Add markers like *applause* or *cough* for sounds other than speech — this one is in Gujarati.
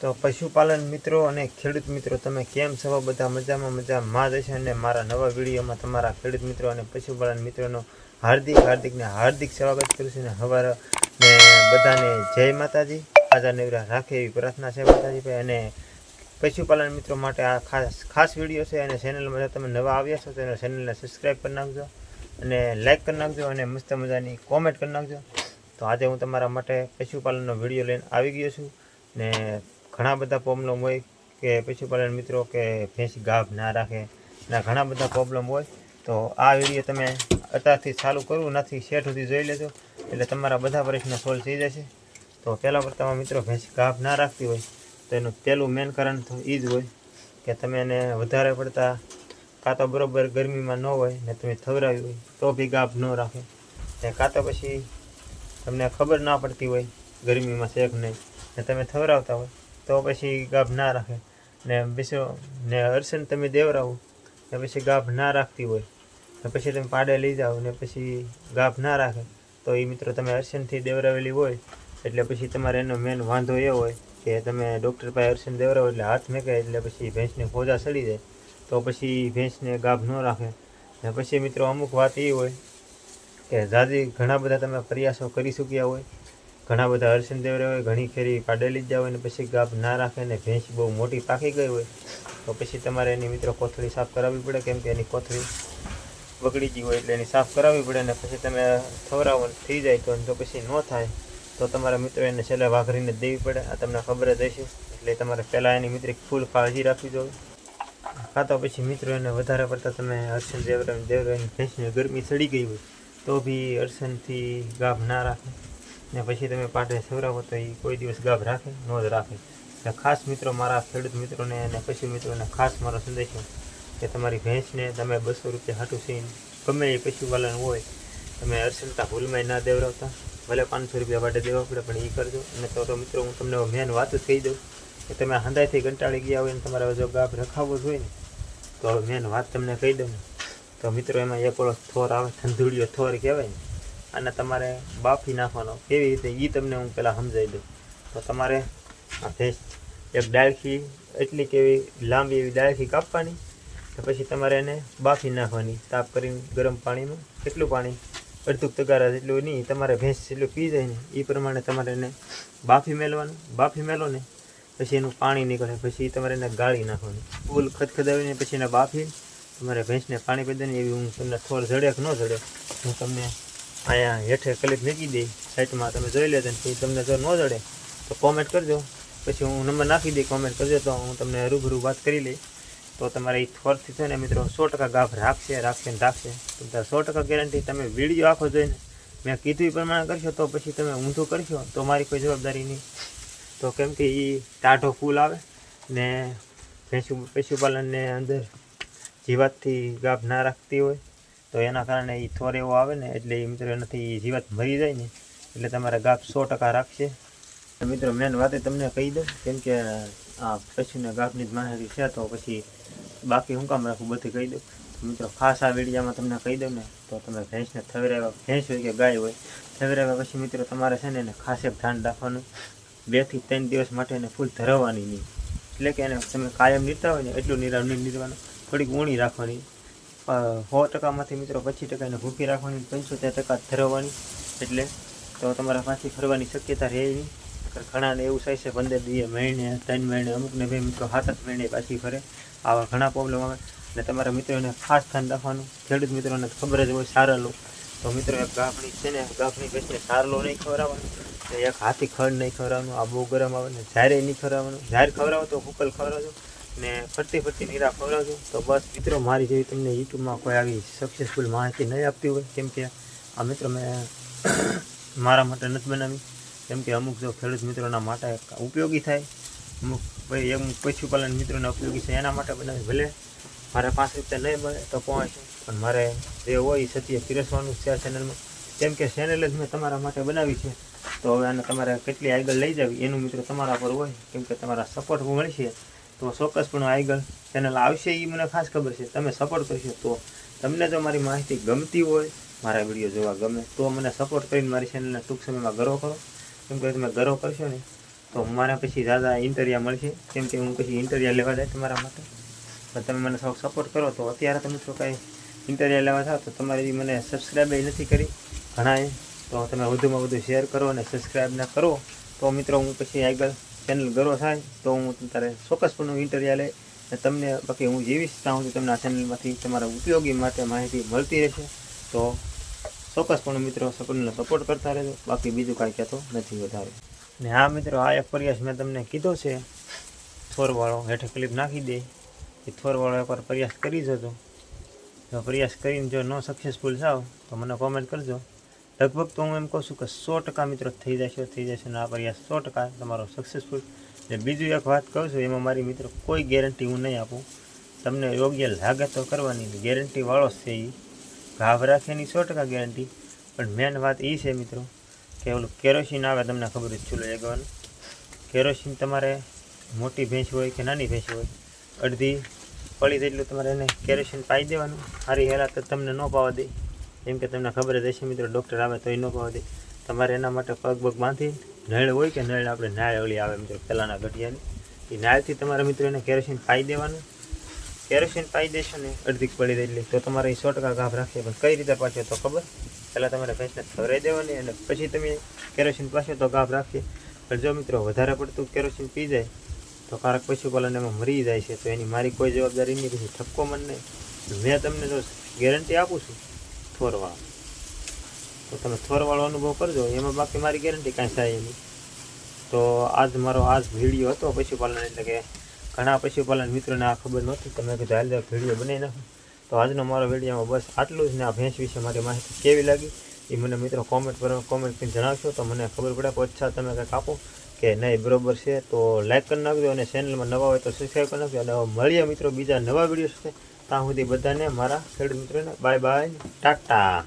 તો પશુપાલન મિત્રો અને ખેડૂત મિત્રો, તમે કેમ છો? બધા મજામાં મજામાં જશે અને મારા નવા વિડીયોમાં તમારા ખેડૂત મિત્રો અને પશુપાલન મિત્રોનો હાર્દિક હાર્દિકને હાર્દિક સ્વાગત કરું છું. અને હવારે ને બધાને જય માતાજી. આજા નવરા રાખે એવી પ્રાર્થના છે માતાજી ભાઈ. અને પશુપાલન મિત્રો માટે આ ખાસ ખાસ વીડિયો છે અને ચેનલમાં જો તમે નવા આવ્યા છો તો ચેનલને સબસ્ક્રાઈબ કરી નાખજો અને લાઈક કરી નાખજો અને મસ્ત મજાની કોમેન્ટ કરી નાખજો. તો આજે હું તમારા માટે પશુપાલનનો વીડિયો લઈને આવી ગયો છું. ને ઘણા બધા પ્રોબ્લેમ હોય કે પશુપાલન મિત્રો કે ભેંસ ગાભ ના રાખે, ના ઘણા બધા પ્રોબ્લેમ હોય, તો આ વીડિયો તમે અત્યારથી ચાલુ કરવું નથી શેઠ સુધી જોઈ લેજો. એટલે તમારા બધા પ્રશ્નો સોલ્વ થઈ જશે. તો પહેલાં કરતાં મિત્રો ભેંસ ગાભ ના રાખતી હોય, તો એનું પહેલું મેન કારણ તો એ જ હોય કે તમે એને વધારે પડતા કાં તો બરાબર ગરમીમાં ન હોય ને તમે થવરાવી હોય, તો બી ગાભ ન રાખે. ને કાં તો પછી તમને ખબર ના પડતી હોય ગરમીમાં શેક નહીં, ને તમે થવરાવતા હોય તો પછી ગાભ ના રાખે. ને પછી ને અરસન તમે દેવરાવો, ને પછી ગાભ ના રાખતી હોય. ને પછી તમે પાડે લઈ જાઓ, ને પછી ગાભ ના રાખે. તો એ મિત્રો તમે અરસનથી દેવરાવેલી હોય, એટલે પછી તમારે એનો મેન વાંધો એ હોય કે તમે ડૉક્ટર પાસે અરસન દેવરાવો એટલે હાથ મેકે, એટલે પછી ભેંસને ખોજા સડી જાય તો પછી ભેંસને ગાભ ન રાખે. ને પછી મિત્રો અમુક વાત એ હોય કે જાજી ઘણા બધા તમે પ્રયાસો કરી ચૂક્યા હોય ઘણા બધા હર્ષણ દેવરા હોય ઘણી ખેરી પાડેલી જ હોય ને પછી ગાભ ના રાખે ને ભેંસ બહુ મોટી પાકી ગઈ હોય, તો પછી તમારે એની મિત્રો કોથળી સાફ કરાવવી પડે, કેમ કે એની કોથળી બગડી ગઈ હોય એટલે એની સાફ કરાવવી પડે ને પછી તમે થવરાવો થઈ જાય તો તો પછી ન થાય, તો તમારા મિત્રો એને છેલ્લે વાઘરીને દેવી પડે. આ તમને ખબર જ હશે, એટલે તમારે પહેલાં એની મિત્ર ફૂલ કાળજી રાખવી જોઈએ. કાં તો પછી મિત્રો એને વધારે પડતા તમે હર્ષણ દેવરા દેવરાની ભેંસને ગરમી ચડી ગઈ હોય, તો બી અડસનથી ગાભ ના રાખે. ને પછી તમે પાટે સવરાવો તો એ કોઈ દિવસ ગાભ રાખે, ન જ રાખે. એટલે ખાસ મિત્રો, મારા ખેડૂત મિત્રોને અને પશુ મિત્રોને ખાસ મારો સંદેશો કે તમારી ભેંસને તમે બસો રૂપિયા હાટું સીન ગમે એ પશુપાલન હોય, તમે અર્ચનતા ભૂલમાં ના દેવરાવતા. ભલે પાંચસો રૂપિયા માટે દેવા પડે, પણ એ કરજો. અને તો તો મિત્રો, હું તમને મેન વાત જ કહી દઉં કે તમે હંદાઈથી કંટાળી ગયા હોય ને તમારે જો ગાભ રખાવવો જ હોય ને, તો મેન વાત તમને કહી દઉં. તો મિત્રો, એમાં એક ઓળો થોર આવે થંધુડિયો થોર કહેવાય ને અને તમારે બાફી નાખવાનો. કેવી રીતે? એ તમને હું પહેલાં સમજાવી દઉં. તો તમારે આ ભેંસ એક ડાળખી એટલી કેવી લાંબી એવી ડાળખી કાપવાની તો પછી તમારે એને બાફી નાખવાની. તાપ કરીને ગરમ પાણીમાં કેટલું પાણી, અડધું તગારા જેટલું નહીં, તમારે ભેંસ જેટલું પી જાય ને એ પ્રમાણે તમારે એને બાફી મેળવાનું બાફી મેલો ને, પછી એનું પાણી નીકળે. પછી તમારે એને ગાળી નાખવાની. ફૂલ ખદખદાવીને પછી એને બાફી તમારે ભેંસને પાણી પી દે એવી હું તમને થોડ જડે કે ન જડે, હું તમને અહીંયા હેઠે ક્લિપ મૂકી દઈ સાઈટમાં તમે જોઈ લેજો ને તમને જો ન જડે, તો કોમેન્ટ કરજો. પછી હું નંબર નાખી દઈ કોમેન્ટ કરજો તો હું તમને રૂબરૂ વાત કરી લઈ તો તમારે એ થોરથી છે ને મિત્રો સો ટકા ગાભ રાખશે રાખશે ને રાખશે. તો સો ટકા ગેરંટી તમે વીડિયો આખો જોઈને મેં કીધું એ પ્રમાણે કરશો તો પછી તમે ઊંધું કરશો, તો મારી કોઈ જવાબદારી નહીં. તો કેમ કે એ ટાઢો ફૂલ આવે ને પશુ પશુપાલનને અંદર જીવાતથી ગાભ ના રાખતી હોય. તો એના કારણે એ થોર એવો આવે ને, એટલે એ મિત્રો એનાથી જીવાત મરી જાય ને, એટલે તમારે ગાભ સો ટકા રાખશે. મિત્રો, મેન વાતે તમને કહી દઉં, કેમ કે આ પશુને ગાભની જ માહિતી છે, તો પછી બાકી હું કામ રાખું બધી કહી દઉં. મિત્રો, ખાસ આ વિડીયામાં તમને કહી દઉં ને, તો તમે ભેંસને થવેરાવ્યા, ભેંસ હોય કે ગાય હોય, થવેરાવ્યા પછી મિત્રો, તમારે છે ને એને ખાસ એક ધ્યાન રાખવાનું. બેથી ત્રણ દિવસ માટે એને ફૂલ ધરાવવાની નહીં. એટલે કે એને તમે કાયમ નીરતા હોય ને, એટલું નિરાવ નહીં નીરવાનું. થોડીક ઊણી રાખવાની. સો ટકામાંથી મિત્રો પચીસ ટકા એને ભૂખી રાખવાની, પંચોતેર ટકા ધરવાની. એટલે તો તમારા પાછી ફરવાની શક્યતા રહે નહીં. ઘણાને એવું થાય છે, પંદર દિવસ, મહિને, ત્રણ મહિને, અમુકને બે, મિત્રો સાત આઠ મહિને પાછી ફરે. આવા ઘણા પ્રોબ્લેમ આવે. અને તમારા મિત્રોને ખાસ ધ્યાન રાખવાનું. ખેડૂત મિત્રોને ખબર જ હોય સારા લો તો મિત્રો એક ગાફણી છે ને ગાફણી બેસીને સારલો નહીં ખવડાવવાનું. એક હાથી ખડ નહીં ખવડાવવાનું, આ બહુ ગરમ આવે ને જ્યારે નહીં ખવડાવવાનું. જ્યારે ખવડાવો તો કુકલ ખવડાવજો. ને ફરતી ફરતી નીરા ખવડાવજો. તો બસ મિત્રો, મારી જેવી તમને યુટ્યુબમાં કોઈ આવી સક્સેસફુલ માહિતી નહીં આપતી હોય, કેમ કે આ મિત્રો મેં *coughs* મારા માટે નથી બનાવી. કેમ કે અમુક જો ખેડૂત મિત્રોના માટે ઉપયોગી થાય. અમુક ભાઈ અમુક પશુપાલન મિત્રોને ઉપયોગી છે, એના માટે બનાવી. ભલે મારે પાંચ રૂપિયા નહીં મળે તો પહોંચ પણ મારે જે હોય સત્ય પીરસવાનું છે આ ચેનલમાં કેમ કે ચેનલ જ મેં તમારા માટે બનાવી છે. તો હવે આને તમારે કેટલી આગળ લઈ જાવી? એનું મિત્રો તમારા પર હોય. કેમ કે તમારા સપોર્ટ મળશે. તો ચોક્કસપણે આગળ ચેનલ આવશે એ મને ખાસ ખબર છે. તમે સપોર્ટ કરશો તો તમને જો મારી માહિતી ગમતી હોય, મારા વીડિયો જોવા ગમે, તો મને સપોર્ટ કરીને મારી ચેનલને ટૂંક સમયમાં ગરો કરો. કેમ કે તમે ગરો કરશો ને, તો મારા પછી દાદા ઇન્ટરિયા મળશે. કેમ કે હું પછી ઇન્ટરિયા લેવા જાય તમારા માટે. પણ તમે મને સૌ સપોર્ટ કરો તો અત્યારે તમે મિત્રો કાંઈ ઇન્ટરિયા લેવા જાઓ તો તમારે મને સબસ્ક્રાઈબ નથી કરી. ઘણાએ તો તમે વધુમાં વધુ શેર કરો અને સબસ્ક્રાઈબ ના કરો. તો મિત્રો હું પછી આગળ ચેનલ ગરો થાય, તો હું તારે ચોક્કસપણું ઇન્ટરિયા લે. અને તમને બાકી હું જીવીશ ત્યાં સુધી તમને આ ચેનલમાંથી તમારા ઉપયોગી માટે માહિતી મળતી રહેશે. તો ચોક્કસપણે મિત્રો સપનને સપોર્ટ કરતા રહેજો. બાકી બીજું કાંઈ કહેતો નથી વધારે. ને હા મિત્રો, આ એક પ્રયાસ મેં તમને કીધો છે. થોરવાળો હેઠે ક્લિપ નાખી દે. એ થોરવાળો એકવાર પ્રયાસ કરી જજો. જો પ્રયાસ કરીને જો ન સક્સેસફુલ થાવ, તો મને કોમેન્ટ કરજો. લગભગ તો હું એમ કહું છું કે સો ટકા મિત્રો થઈ જશે થઈ જશે ને આ પ્રયાસ સો ટકા તમારો સક્સેસફુલ ને બીજું એક વાત કહું છું, એમાં મારી મિત્રો કોઈ ગેરંટી હું નહીં આપું. તમને યોગ્ય લાગે તો કરવાની ગેરંટીવાળો છે એ ઘાવ રાખેની સો ટકા ગેરંટી પણ મેન વાત એ છે મિત્રો, કે ઓલું કેરોસીન આવે તમને ખબર જ ચૂલો એગવાનું કેરોસીન તમારે મોટી ભેંસ હોય કે નાની ભેંસ હોય, અડધી પડી જેટલું તમારે એને કેરોસીન પાઈ દેવાનું. સારી હેરા તો તમને ન પાવા દે. કેમ કે તમને ખબર જ હશે મિત્રો ડૉક્ટર આવે તો એ ન કહો દે તમારે એના માટે પગ પગ બાંધી, નળ હોય કે નળ, આપણે નાળ ઓલી આવે મિત્રો પહેલાંના ગઢિયાની એ નાળથી તમારા મિત્રો એને કેરોસીન પાઈ દેવાનું. કેરોસીન પાઈ દેશો ને અડધી પડી દેલી તો તમારે એ સો ટકા ગાભ રાખીએ. પણ કઈ રીતે પાછો તો ખબર? પહેલાં તમારે ભેંસને ખવડાવી દેવાની અને પછી તમે કેરોસીન પાછો તો ગાભ રાખીએ. પણ જો મિત્રો વધારે પડતું કેરોસીન પી જાય, તો કારક પશુપાલન એમાં મરી જાય છે. તો એની મારી કોઈ જવાબદારી નહીં. પછી ઠપકો મન નહીં મેં તમને જો ગેરંટી આપું છું. થોરવાળો. તો તમે થોરવાળો અનુભવ કરજો, એમાં બાકી મારી ગેરંટી કાંઈ થાય નહીં તો આજ મારો આજ વીડિયો હતો પશુપાલન એટલે કે ઘણા પશુપાલન મિત્રોને આ ખબર નહોતી તમે કીધું હાલ વીડિયો બનાવી નાખો. તો આજનો મારો વિડીયોમાં બસ આટલું જ ને આ ભેંસ વિશે મારી માહિતી કેવી લાગી, એ મને મિત્રો કોમેન્ટ પર કોમેન્ટ કરીને જણાવશો, તો મને ખબર પડે કે અચ્છા તમે કંઈક આપો કે નહીં, બરોબર છે. તો લાઈક કરી નાખજો અને ચેનલમાં નવા હોય તો સબસ્ક્રાઈબ કરી નાખજો, અને મળીએ મિત્રો બીજા નવા વીડિયો સાથે. ત્યાં સુધી બધાને મારા ખેડૂત મિત્રોને બાય બાય ટાટા.